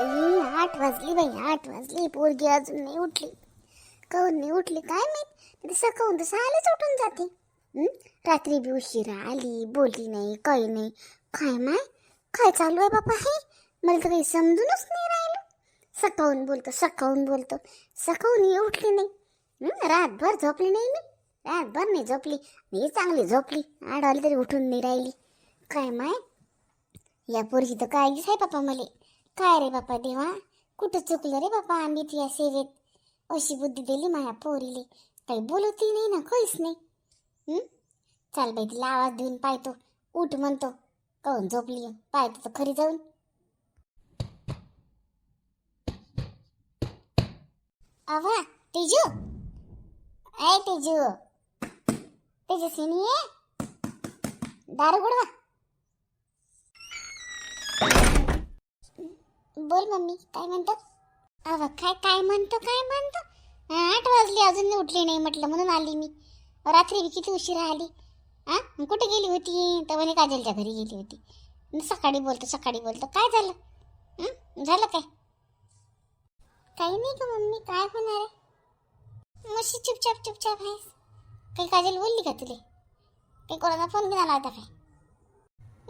बाई आठ वाजली बाई आठ वाजली. पोरगी अजून नाही उठली. काहून नाही उठली? काय माहीत? ते सकाळून तर सहालाच उठून जाते. रात्री बी उशिरा आली बोलली नाही काही नाही. काय माय? काय चालू आहे बापा हे? मला तर काही समजूनच नाही राहिलं. सकाळून बोलतो सकाळून बोलतो. सकाळून उठली नाही. रातभर झोपली नाही मी. रातभर नाही झोपली. मी चांगली झोपली. आडवाली तरी उठून नाही राहिली. काय माय? या पोरगी तर काळजीच आहे बापा मला. काय रे बापा देवा? कुठं चुकलं रे बापा आम्ही तुझ्या सेवेत? अशी बुद्धी दिली माया पोरीले. काही बोलवती नाही ना काहीच नाही. चाल बाई तिला आवाज देऊन पाहतो उठ म्हणतो. कहून झोपली? पाहतो तर खरी जाऊन. अवा तेजू? ऐ तेजू. तेजस्विनी दारू गुडवा. बोल मम्मी काय म्हणतो? अव काय काय म्हणतो काय म्हणतो? आठ वाजली अजून उठली नाही म्हटलं म्हणून आली मी. रात्री बी किती उशिरा आली हा कुठे गेली होती? तर म्हणे काजलच्या घरी गेली होती. सकाळी बोलतो सकाळी बोलतो. काय झालं? झालं काय? काही नाही का मम्मी काय होणार आहे? मशी चुपचाप चुपचाप आहेस. काही काजल बोलली का तुले? काही कोणाचा फोन घेऊन आला होता काय?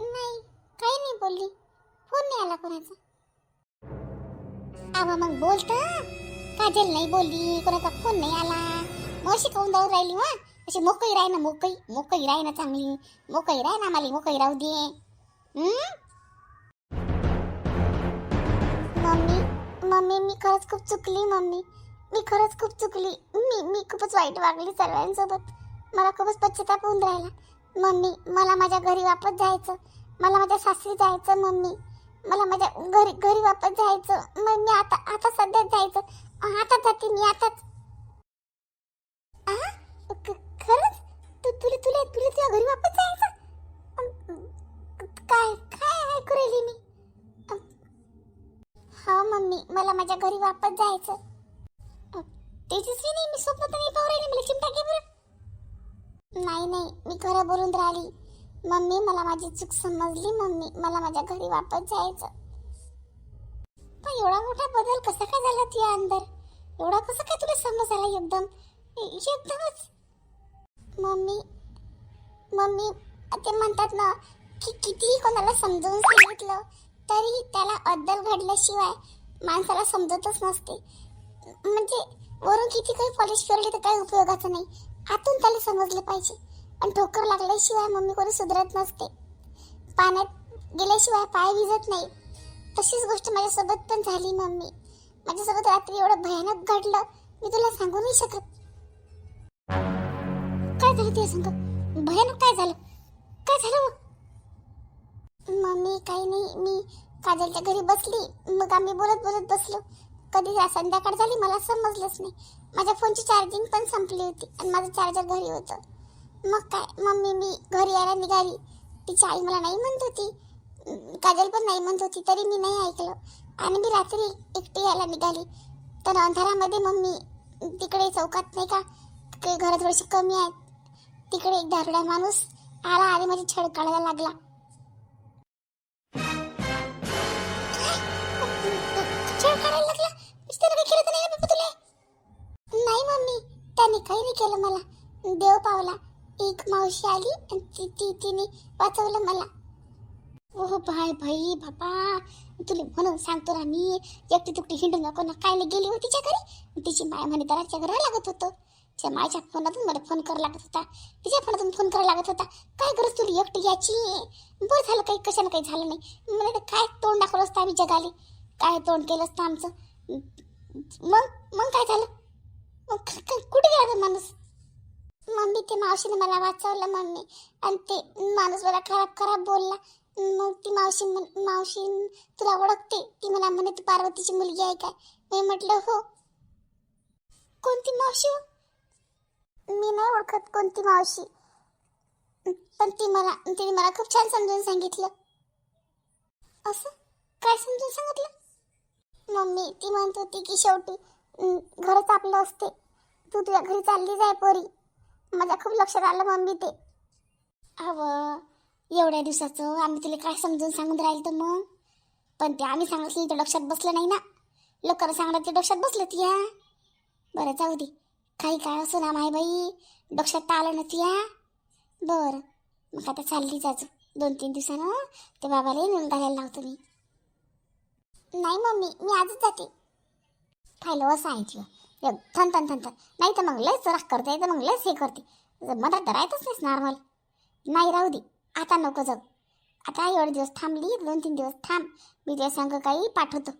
नाही काही नाही बोलली. फोन नाही आला कोणाचा. आवा मग बोलत. काजल नाही बोलली कोणाचा फोन नाही आला. मग खाऊन काऊन जाऊन राहिली वा अशी मोकळी राही ना मोकळी मोकळी राही ना चांगली. मोकळी राही ना मला मोकळी राहू दे. मम्मी मम्मी मी खरंच खूप चुकली मम्मी. मी खरंच खूप चुकली. मी मी खूपच वाईट वागली सर्वांसोबत. मला खूपच पश्चाताप होऊन राहिला. मम्मी मला माझ्या घरी वापस जायचं. मला माझ्या सासरी जायचं मम्मी. मला माझ्या घरी घरी वापस जायचं. मग मी आता आता सध्याच जायचं. आता जाते मी आताच. खरंच? तू तुला तुला तुला तुझ्या घरी वापस जायचं? काय काय ऐकू राहिली मी? हा हो मम्मी मला माझ्या घरी वापस जायचं. तेजस्वी नाही मी स्वप्न तर नाही पाहू राहिली मला चिमटा घे बरं. नाही नाही मी खरं बोलून राहिली. मम्मी मला माझी चूक समजली मम्मी. मला माझ्या घरी वापस जायचं. पण एवढा मोठा बदल कसा काय झाला तुझ्या अंदर? एवढा कसा काय तुला समज आला एकदम एकदमच मम्मी मम्मी ते म्हणतात ना की कितीही कोणाला समजून सांगितलं तरी त्याला अद्दल घडल्याशिवाय माणसाला समजतच नसते. म्हणजे वरून किती काही पॉलिश फिरले तर काही उपयोगाचं नाही. आतून त्याला समजलं पाहिजे. आणि ठोकर लागल्याशिवाय मम्मी कोणी सुधरत नसते. पाण्यात गेल्याशिवाय पाय विजत नाही. तशीच गोष्ट माझ्यासोबत पण झाली मम्मी. माझ्यासोबत रात्री एवढं भयानक घडलं मी तुला सांगू नाही शकत. काय झालं ते सांग? भयानक काय झालं? काय झालं मग? मम्मी काही नाही. मी काजलच्या घरी बसली. मग आम्ही बोलत बोलत बसलो. कधी संध्याकाळ झाली मला समजलंच नाही. माझ्या फोनची चार्जिंग पण संपली होती आणि माझं चार्जर घरी होतं. मग काय? मम्मी मी घरी यायला निघाली. तिची आई मला नाही म्हणत होती. काजल पण नाही म्हणत होती तरी मी नाही ऐकलं. आणि मी रात्री एकटी यायला निघाली. तर अंधारामध्ये मम्मी तिकडे चौकात नाही का? तिकडे घरं थोडीशी कमी आहेत. तिकडे एक दारुडा माणूस आला आणि माझी छड काढायला लागला. छळ काढायला लागला? केलं तर नाही नाही मम्मी. त्याने काही नाही केलं मला. देव पावला. एक मावशी आली आणि ती ती तिने वाचवलं मला. ओ भाई भाई बाबा तुला म्हणून सांगतो ना मी एकटी तुकटी हिंडू नको ना. काय गेली होती तिच्या घरी? तिची माय म्हणे दराच्या घरा लागत होतं. तिच्या मायच्या फोनातून मला फोन करावा लागत होता. तिच्या फोनातून फोन करावा लागत होता. काय गरज तुला एकटी याची बरं झालं काही कशानं काही झालं नाही. मला काय तोंड दाखवलं असतं आम्ही जगाले? काय तोंड केलं असतं आमचं? मग मग काय झालं? मग कुठे गेला माणूस? मम्मी ते मावशीने मला वाचवलं मम्मी. आणि ते माणूस मला खराब खराब बोलला. मग ती मावशी म्हण- मावशी तुला ओळखते? ती मला म्हणे ती पार्वतीची मुलगी आहे काय? मी म्हटलं हो. कोणती मावशी हो? मी नाही ओळखत कोणती मावशी. पण ती मला तिने मला खूप छान समजून सांगितलं. असं? काय समजून सांगितलं? मम्मी ती म्हणत होती की शेवटी अं, घरच आपलं असते. तू तुझ्या घरी चालली जाय पोरी. माझ्या खूप लक्षात आलं मम्मी ते. अव एवढ्या दिवसाचं आम्ही तुला काय समजून सांगून राहिलं तर मग? पण ते आम्ही सांगितलं तर लक्षात बसलं नाही ना. लोकांना सांगणार ते लक्षात बसलं ती या. बरं जाऊ दे. काही काय असो ना माय बाई. डोक्यात तर आलं ना या. बरं. मग आता चालली जायचं दोन तीन दिवसानं ते बाबाला नेऊन घालायला लावतो मी. नाही मम्मी मी आजच जाते. खायला असं आहे तुला एक थन थन थन थन नाही तर मग लयच राख करते तर मग लयच हे करते. मधात राहतच नाहीस नॉर्मल नाही राहू दे. आता नको जाऊ. आता एवढे दिवस थांबली दोन तीन दिवस थांब. मी तुला सांग काही पाठवतो.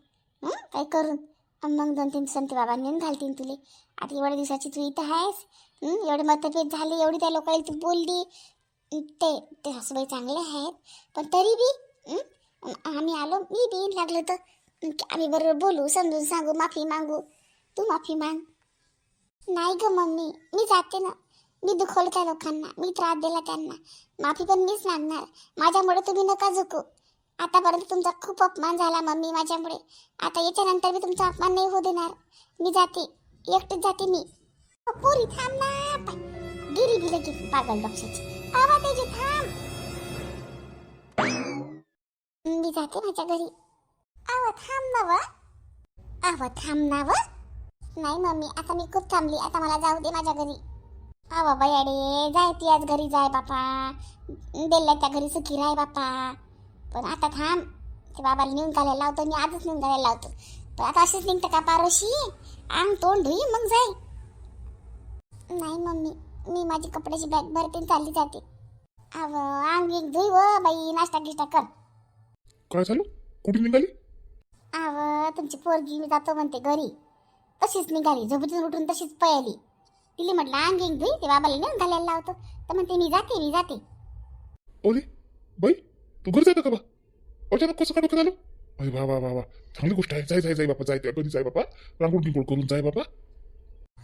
काही करून. मग दोन तीन संत बाबा नेऊन घालतील तुले. आता एवढ्या दिवसाची तू इथं आहेस. एवढे मतभेद झाले एवढी त्या लोकांना तू बोलली. ते ते सासूबाई चांगले आहेत. पण तरी बी आम्ही आलो मी बी लागलं तर आम्ही बरोबर बोलू समजून सांगू माफी मागू. तू माफी माग. नाही ग मम्मी मी जाते ना. मी दुखवलं त्या लोकांना मी त्रास दिला त्यांना. माफी पण मीच मागणार. माझ्यामुळे तुम्ही नका झुकू. आतापर्यंत तुमचा खूप अपमान झाला मम्मी माझ्यामुळे. आता याच्यानंतर मी तुमचा अपमान नाही होऊ देणार. मी जाते. एकटीच जाते मी. पोरी थांब ना. गिरी गेली गिरी पागल डॉक्टरची आवा त्याची थांब. मी जाते माझ्या घरी. आवा थांब ना व. आवा थांब ना व. नाही मम्मी आता मी खूप थांबली. आता मला जाऊ दे माझ्या घरी. हा बाबा याडे जाय ती आज घरी जाय बापा. बेल्ल्या त्या घरी सुखी राय बापा. पण आता थांब. ते बाबाला नेऊन घालायला लावतो मी आजच नेऊन घालायला लावतो. पण आता अशीच निघतं का पारोशी? अंग तोंड धुई मग जाय. नाही मम्मी मी माझी कपड्याची बॅग भरते चालली जाते. अव अंग एक धुई व बाई नाश्ता गिष्टा कर. काय झालं? कुठे निघाली? अव तुमची पोरगी मी जातो म्हणते घरी. तशीच निघाली झोपेतून उठून तशीच पळाली. तिला म्हटलं अंग एक धुई. ते बाबाला नेऊन घालायला लावतो. तर म्हणते मी जाते मी जाते. ओले बाई तू घरी जाता का बा? अचानक कसं काय डोक्यात आलं? अरे वा वा वा वा. चांगली गोष्ट आहे. जाय जाय जाय बापा जाय त्या घरी जाय बापा. रांगोळ गिंगोळ करून जाय बापा.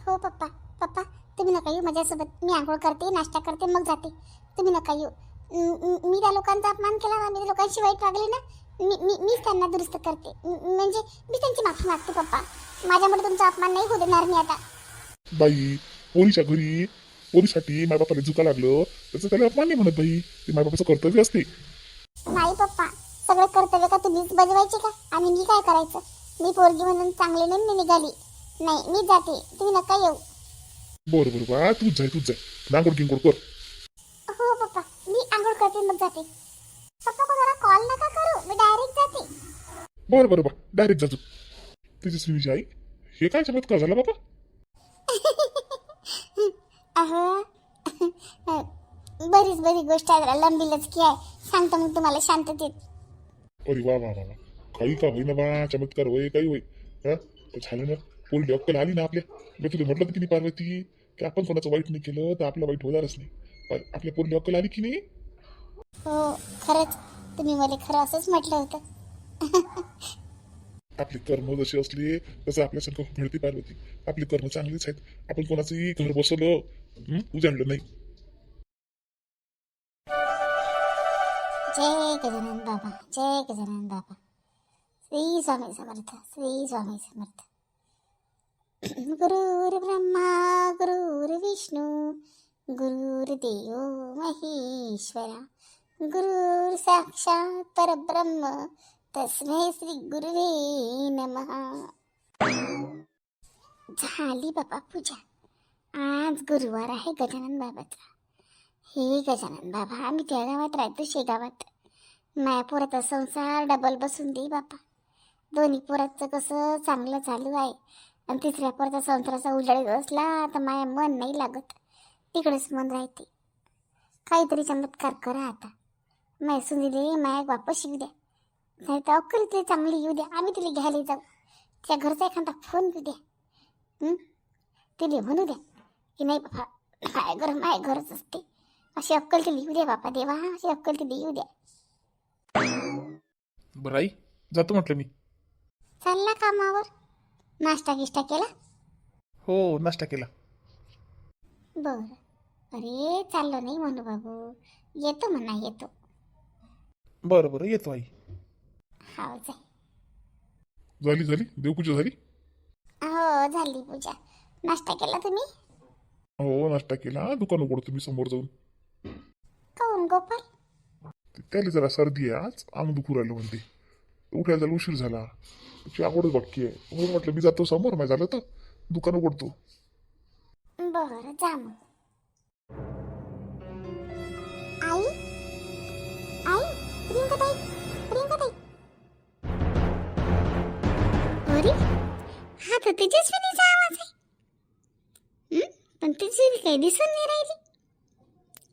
हो पप्पा पप्पा तुम्ही नका येऊ. माझ्यासोबत मी आंघोळ करते नाश्ता करते मग जाते. तुम्ही नका येऊ. म- म- मी त्या लोकांचा अपमान केला ना मी त्या लोकांशी वाईट वागले ना. मी मी मीच त्यांना दुरुस्त करते. म्हणजे मी त्यांची माफी मागते पप्पा. माझ्यामुळे तुमचा अपमान नाही होऊ देणार मी आता. बाई पोरीच्या घरी पोरीसाठी माय बापाला झुका लागलं त्याचं त्याला अपमान नाही म्हणत बाई. ते माय बापाचं कर्तव्य असते. नाही पप्पा. सगळं कर्तव्य का तुम्हीच बजवायचे का? आणि मी काय करायचं? मी पोरगी म्हणून चांगले नाही मी निघाली. नाही मी जाते. तुम्ही नका येऊ. बरं बरं बा. तूच जाय तूच जाय. रांगोळ गिंगोळ कर. हो पप्पा. मी आंघोळ करते मग जाते. पप्पा कोणाला कॉल नका करू मी डायरेक्ट जाते. बरं बरं बा डायरेक्ट जातो. तुझी सुनीची आई हे काय चमत्कार झाला बाबा? अहो बरीच बरी गोष्ट आहे जरा लंबी लचकी आहे. सांगतो मग तुम्हाला शांततेत. अरे वा वा वा वा. काही का होईना बा चमत्कार होय काही होय. हा? झालं ना पोरी अक्कल आली ना आपल्या. मी तुला म्हटलं की नाही पार्वती की आपण कोणाचं वाईट नाही केलं तर आपलं वाईट होणारच नाही. पण आपल्या पोरीला अक्कल आली की नाही? हो खरंच. तुम्ही मला खरं असंच म्हटलं होतं. आपले कर्म जसे असले तसं आपल्यासारखं घडते पार्वती. आपले कर्म चांगलेच आहेत. आपण कोणाचंही घर बसवलं उजाडलं नाही. जय गजानन बाबा जय गजानन बाबा. श्री स्वामी समर्थ श्री स्वामी समर्थ. गुरुर ब्रह्मा गुरुर विष्णू गुरुर्देव महेश्वरा. गुरुर साक्षात परब्रह्म. तस्मै श्री गुरुवे नमः. झाली बाबा पूजा. आज गुरुवार आहे गजानन बाबाचा. हे गजानन बाबा आम्ही त्या गावात राहतो शेगावात माया पोराचा संसार डबल बसून दे बापा दोन्ही पोराचं कसं चांगलं चालू आहे. आणि तिसऱ्या पोराचा संसाराचा उजाड असला तर माया मन नाही लागत. तिकडेच मन राहते. काहीतरी चमत्कार करा आता. माय सुनीले माया वापस येऊ द्या. नाही तर अक्कल ते चांगली येऊ द्या. आम्ही तिला घ्यायला जाऊ. त्या घरचा एखादा फोन येऊ द्या? तिला म्हणू द्या की नाही बाबा माय घर माय घरच असते. अशी अक्कल तिला येऊ द्या बापा देवा. अशी अक्कल तिला येऊ द्या. बरं आई जातो म्हटलं मी. चालला कामावर? नाश्ता गिष्टा केला? हो नाश्ता केला. बर. अरे चाललो नाही म्हणू बाबू. येतो म्हणा येतो. बरं बरं. येतो आई. जाय झाली झाली? देवपूजा झाली? हो झाली पूजा. नाश्ता केला तुम्ही? हो नाश्ता केला. दुकान उघडतो मी समोर जाऊन. काऊन गोपाल? त्याला जरा सर्दी आहे आज. अंग दुखू राहिलं म्हणते. उठायला जायला उशीर झाला. त्याची आवडच बाकी आहे. म्हणून म्हटलं मी जातो समोर. माझ्या झालं तर दुकान उघडतो. बरं जा मग. अरे हा तर तेजस्विनीचा आवाज आहे. पण तेजस्विनी काही दिसून नाही राहिली.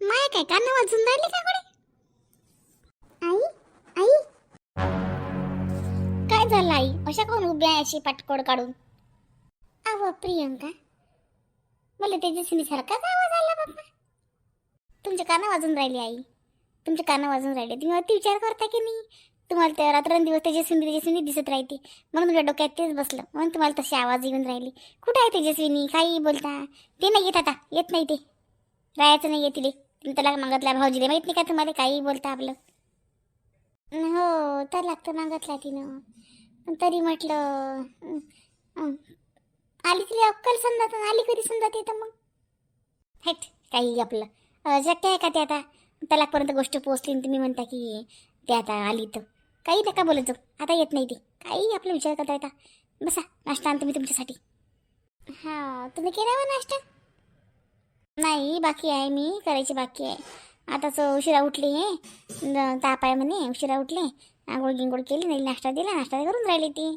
माया काय कान वाजून राहिले का कडे आई आई. काय झालं आई? अशा कोण उभ्या अशी पाटकोड काढून? अव प्रियंका. मला तेजस्विनी सारखाच आवाज आला बाप्पा. तुमच्या कान वाजून राहिली आई. तुमच्या कानं वाजून राहिले. तुम्ही अति विचार करता की नाही? तुम्हाला त्या रात्रंदिवस तेजस्विनी तेजस्विनी दिसत राहते. म्हणून तुमच्या डोक्यात तेच बसलं. म्हणून तुम्हाला तशी आवाज येऊन राहिली. कुठं आहे तेजस्विनी? काही बोलता. ते नाही येत आता. येत नाही ते. राहायचं नाही येतील तुम्ही त्याला मागतला भाऊजीला. माहीत नाही का तुम्हाला? काही बोलता आपलं. हो तर लागतं मागतला तिनं. तरी म्हटलं आली तिला अक्कल समजा आली कधी समजा ते तर मग. हेट काही आपलं शक्य आहे का ते आता? तलाकपर्यंत गोष्ट पोहोचली तुम्ही म्हणता की ते आता आली तर काही नका बोलत जाऊ. आता येत नाही ते. काही आपला विचार करता येता. बसा नाश्ता आणतो मी तुमच्यासाठी. हा तुम्ही केला वा नाश्ता? नाही बाकी आहे मी. करायची बाकी आहे. आताच उशिरा उठली. आहे ताप आहे म्हणे उशिरा उठले. आंघोळ गिंगोळ केली नाही नाश्ता दिला नाश्ता करून राहिली ती.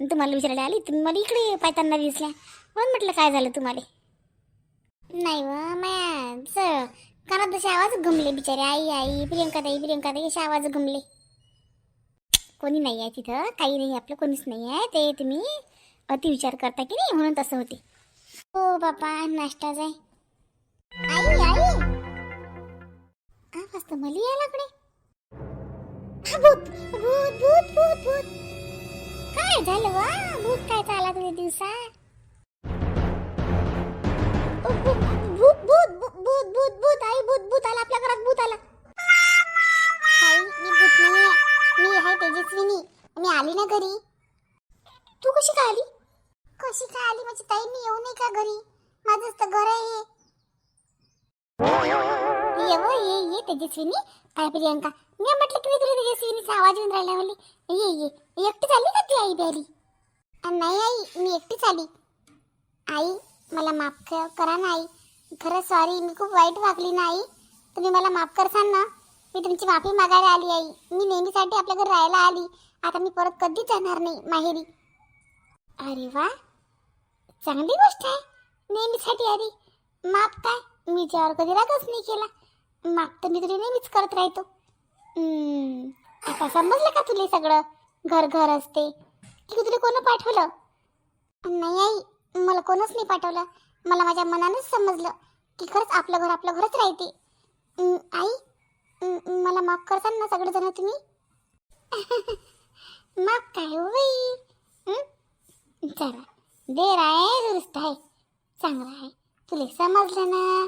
तुम्हाला विचारायला आली तुम्ही मला इकडे पायताना दिसल्या. म्हणून म्हटलं काय झालं तुम्हाला? नाही व माया कानात जसे आवाज घुमले बिचारे. आई आई प्रियंका ताई प्रियंका ताई असे आवाज घुमले. कोणी नाही आहे तिथं काही नाही आपलं कोणीच नाही आहे. ते तुम्ही अति विचार करता की नाही म्हणून तसं होते. हो बापा नाश्ता जाय. आई आई! आवाज तर मला यायला कडे भूत भूत भूत भूत भूत. काय झालं वा? भूत काय चाला तुझ्या दिवसात? भूत भूत भूत भूत भूत आई भूत भूत आला आपल्या घरात भूत आला. आई मी भूत नाही मी आहे तेजस्विनी. मी आली ना घरी. तू कशी काय आली? कशी काय आली? माझी ताई मी येऊ नाही का घरी? माझंच तर घर आहे ये व ये ये तेजस्विनी. काय प्रियंका? मी म्हटलं की तुला तेजस्विनीचा आवाज येऊन राहिला म्हणले. ये ये एकटी झाली का ती आई बॅरी नाही आई मी एकटीच आली. आई मला माफ क- करा ना आई. खरंच सॉरी मी खूप वाईट वागली ना आई. तुम्ही मला माफ करसान ना. मी तुमची माफी मागायला आली आई. मी नेहमीसाठी आपल्या घरी राहायला आली. आता मी परत कधीच जाणार नाही माहेरी. अरे वा. चांगली गोष्ट आहे. नेहमीसाठी आली. माफ काय? मी ज्यावर कधी रागच नाही केला. माफ तर मी तुझी नेहमीच करत राहतो. आता समजलं का तुला सगळं? घर घर असते. की तुला कोण पाठवलं? नाही आई मला कोणच नाही पाठवलं. मला माझ्या मनानेच समजलं की खरंच आपलं घर आपलं घरच राहते. आई मला माफ करताल ना सगळेजण तुम्ही? माफ काय हो बाई? चला देर आहे दुरुस्त आहे चांगलं आहे. तुला समजलं ना?